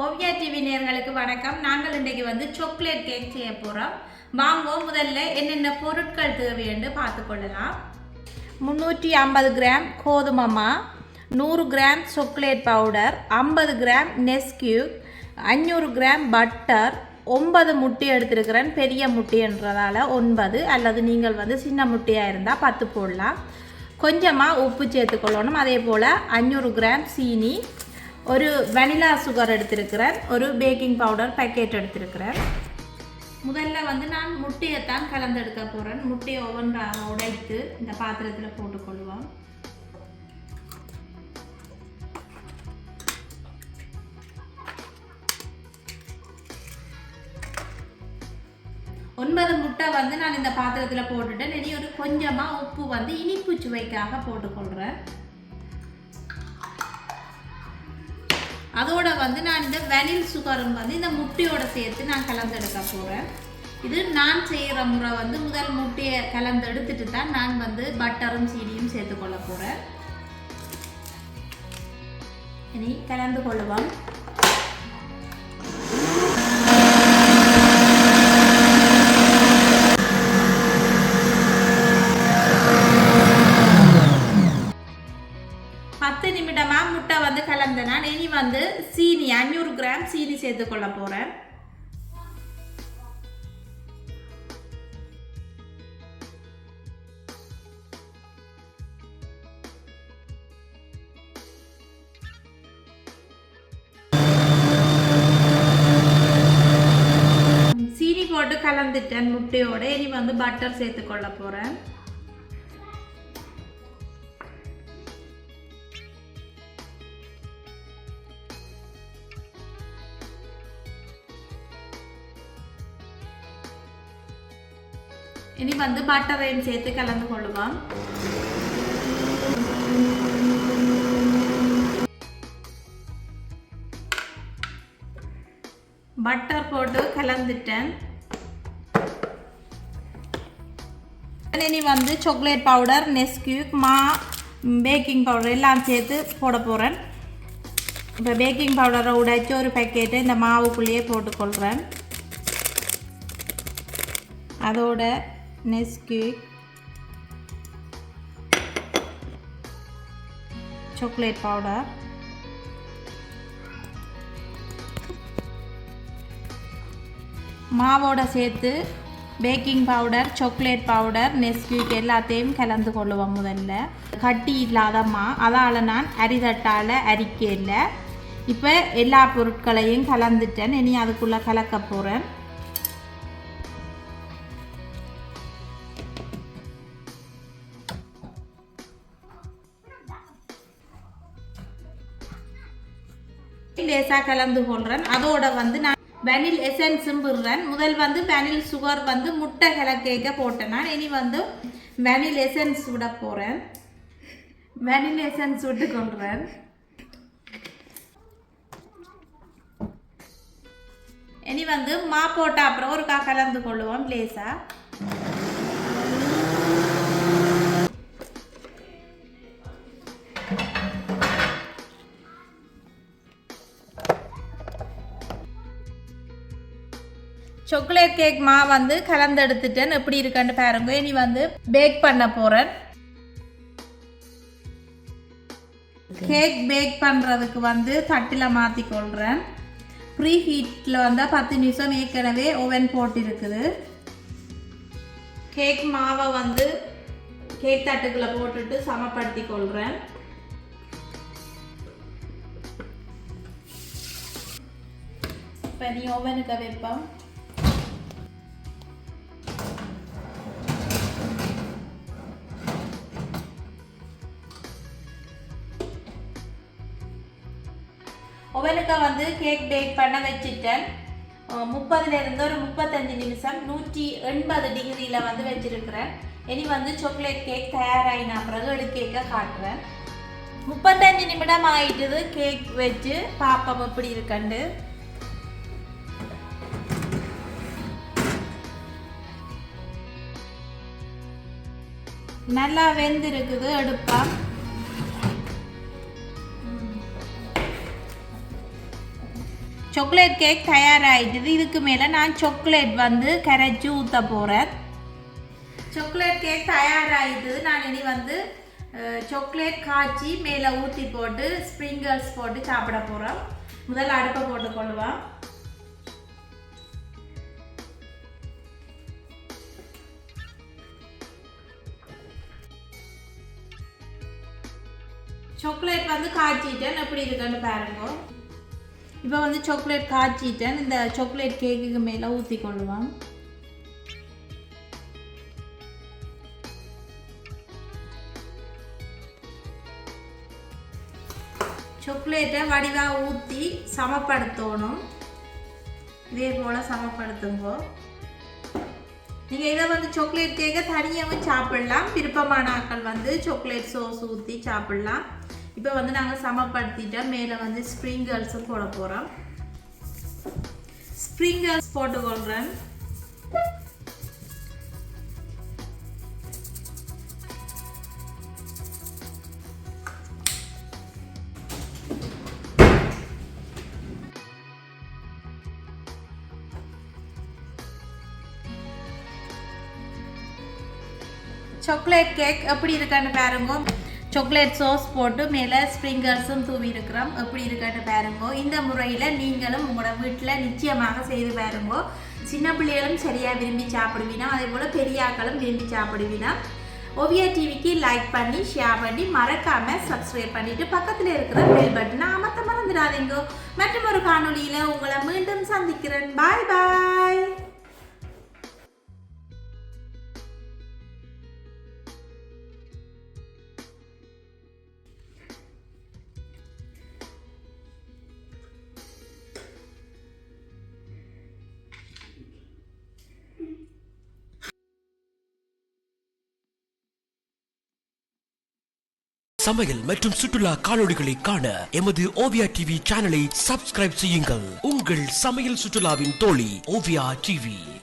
Oviya TV நேர்களுக்கு வணக்கம். நாங்கள் இன்றைக்கு வந்து சாக்லேட் கேக் செய்ய போகிறோம் வாங்குவோம். முதல்ல என்னென்ன பொருட்கள் தேவையென்று பார்த்துக்கொள்ளலாம் முந்நூற்றி ஐம்பது கிராம் கோதுமை மா நூறு கிராம் சாக்லேட் பவுடர் ஐம்பது கிராம் நெஸ்கியூ அஞ்சூறு கிராம் பட்டர் ஒன்பது முட்டி எடுத்திருக்கிறேன். பெரிய முட்டின்றதால் ஒன்பது அல்லது நீங்கள் வந்து சின்ன முட்டையாக இருந்தால் பத்து போடலாம். கொஞ்சமாக உப்பு சேர்த்துக்கொள்ளணும் அதே போல் அஞ்சூறு கிராம் சீனி ஒரு வெனிலா சுகர் எடுத்திருக்கிறேன். ஒரு பேக்கிங் பவுடர் பேக்கெட் எடுத்திருக்கிறேன். முதல்ல வந்து நான் முட்டையை தான் கலந்தெடுக்க போகிறேன் முட்டையை ஒவ்வொன்றாக உடைத்து இந்த பாத்திரத்தில் போட்டுக்கொள்வோம். ஒன்பது முட்டை வந்து நான் இந்த பாத்திரத்தில் போட்டுட்டேன். இனி ஒரு கொஞ்சமாக உப்பு வந்து இனிப்பு சுவைக்காக போட்டுக்கொள்கிறேன் அதோட வந்து நான் இந்த வெனில் சுகரும் வந்து இந்த முட்டையோட சேர்த்து நான் கலந்தெடுக்க போகிறேன் இது நான் செய்கிற முறை வந்து முதல் முட்டையை கலந்தெடுத்துட்டு தான் நான் வந்து பட்டரும் சீடியும் சேர்த்துக்கொள்ள போகிறேன் இனி கலந்து கொள்ளுவோம். அஞ்சூறு கிராம் சீனி சேர்த்துக்கொள்ள போகிறேன் சீனி போட்டு கலந்துட்டேன் முட்டையோட. இனி வந்து பட்டர் சேர்த்துக்கொள்ள போகிறேன் இனி வந்து பட்டரையும் சேர்த்து கலந்து கொள்ளுவோம். பட்டர் போட்டு கலந்துட்டேன். இனி வந்து சாக்லேட் பவுடர் நெஸ்கியூக் மா பேக்கிங் பவுடர் எல்லாம் சேர்த்து போட போகிறேன் இப்போ பேக்கிங் பவுடரை உடைச்சி ஒரு பேக்கெட்டு இந்த மாவுக்குள்ளேயே போட்டுக்கொள்கிறேன் அதோட நெஸ்கேக் சாக்லேட் பவுடர் மாவோட சேர்த்து baking powder chocolate powder Nesquik எல்லாத்தையும் கலந்து கொள்ளுவோம் முதல்ல. கட்டி இல்லாத மா அதால் நான் அரிதட்டால் அரிக்க இல்லை இப்போ எல்லா பொருட்களையும் கலந்துட்டேன். இனி அதுக்குள்ளே கலக்க போகிறேன் லேசாக கலந்து கொள்கிறேன் அதோட வந்து நான் வெனில் எசன்ஸும் விடுறேன். முதல் வந்து வெனில் சுகர் வந்து முட்டை கலக்கேக்க போட்டேன். நான் இனி வந்து வெனில் எசன்ஸ் விட போகிறேன் வெனில் எசன்ஸ் விட்டு கொள்கிறேன் இனி வந்து மா போட்ட அப்புறம் ஒரு கா கலந்து கொள்ளுவோம் லேசாக சாக்லேட் கேக் மா வந்து கலந்தெடுத்துட்டேன். எப்படி இருக்குன்னு பாருங்க. இனி வந்து பேக் பண்ண போகிறேன் கேக் பேக் பண்ணுறதுக்கு வந்து தட்டில் மாற்றி கொள்கிறேன் ப்ரீ ஹீட்டில் வந்தால் பத்து நிமிஷம் ஏற்கனவே ஓவன் போட்டு இருக்குது கேக் மாவை வந்து கேக் தட்டுக்குள்ளே போட்டுட்டு சமப்படுத்தி கொள்கிறேன் இப்போ நீ ஓவனுக்கு வைப்பேன் கேக்கை வந்து கேக் பேக் பண்ண வச்சுட்டேன். முப்பதுலேருந்து ஒரு முப்பத்தஞ்சு நிமிஷம் நூற்றி எண்பது டிகிரியில் வந்து வச்சுருக்கிறேன். இனி வந்து சாக்லேட் கேக் தயாராகின பிறகு எடுக்க காட்டுறேன். முப்பத்தஞ்சு நிமிடம் ஆயிட்டுது கேக் வச்சு. பாப்பம் எப்படி இருக்கண்டு நல்லா வெந்திருக்குது அடுப்பா. சாக்லேட் கேக் தயாராகிட்டுது இதுக்கு மேலே நான் சாக்லேட் வந்து கரைச்சி ஊற்ற போகிறேன் சாக்லேட் கேக் தயாராகிட்டுது நான் இனி வந்து சாக்லேட் காய்ச்சி மேலே ஊற்றி போட்டு ஸ்ப்ரிங்கல்ஸ் போட்டு சாப்பிட போகிறோம் முதல்ல அடுப்பை போட்டு கொள்ளுவோம். சாக்லேட் வந்து காய்ச்சிட்டேன். எப்படி இருக்குன்னு பாருங்க. இப்போ வந்து சாக்லேட் காய்ச்சிட்டேன் இந்த சாக்லேட் கேக்குக்கு மேலே ஊற்றி கொள்ளுவோம். சாக்லேட்டை வடிவாக ஊற்றி சமப்படுத்தணும். இதே போல் சமப்படுத்துங்க. நீங்கள் இதை வந்து சாக்லேட் கேக்கை தனியாகவும் சாப்பிடலாம். விருப்பமான ஆக்கள் வந்து சாக்லேட் சோஸ் ஊற்றி சாப்பிடலாம். இப்போ வந்து நாங்கள் சமப்படுத்திட்டோம் மேலே வந்து ஸ்ப்ரிங்கல்ஸும் போட போகிறோம் ஸ்ப்ரிங்கல்ஸ் போட்டுக்கொள்கிறேன் சாக்லேட் கேக் எப்படி இருக்கான்னு பாருங்க. சாக்லேட் சாஸ் போட்டு மேலே ஸ்ப்ரிங்கர்ஸும் தூவி இருக்கிறோம். எப்படி இருக்கட்டு பாருங்கோ. இந்த முறையில் நீங்களும் உங்களோட வீட்டில் நிச்சயமாக செய்து பாருங்கோ. சின்ன பிள்ளைகளும் சரியாக விரும்பி சாப்பிடுவீனா அதே போல் பெரியாக்களும் விரும்பி சாப்பிடுவீனா ஓவியா டிவிக்கு லைக் பண்ணி ஷேர் பண்ணி மறக்காமல் சப்ஸ்கிரைப் பண்ணிவிட்டு பக்கத்தில் இருக்கிற பெல் பட்டனை அமர்த்த மறந்துடாதீங்கோ. மற்றும் ஒரு காணொலியில் உங்களை மீண்டும் சந்திக்கிறேன். பாய் பாய் சமையல் மற்றும் சுற்றுலா காணொளிகளை காண எமது ஓவியா டிவி சேனலை சப்ஸ்கிரைப் செய்யுங்கள். உங்கள் சமையல் சுற்றுலாவின் தோழி ஓவியா டிவி.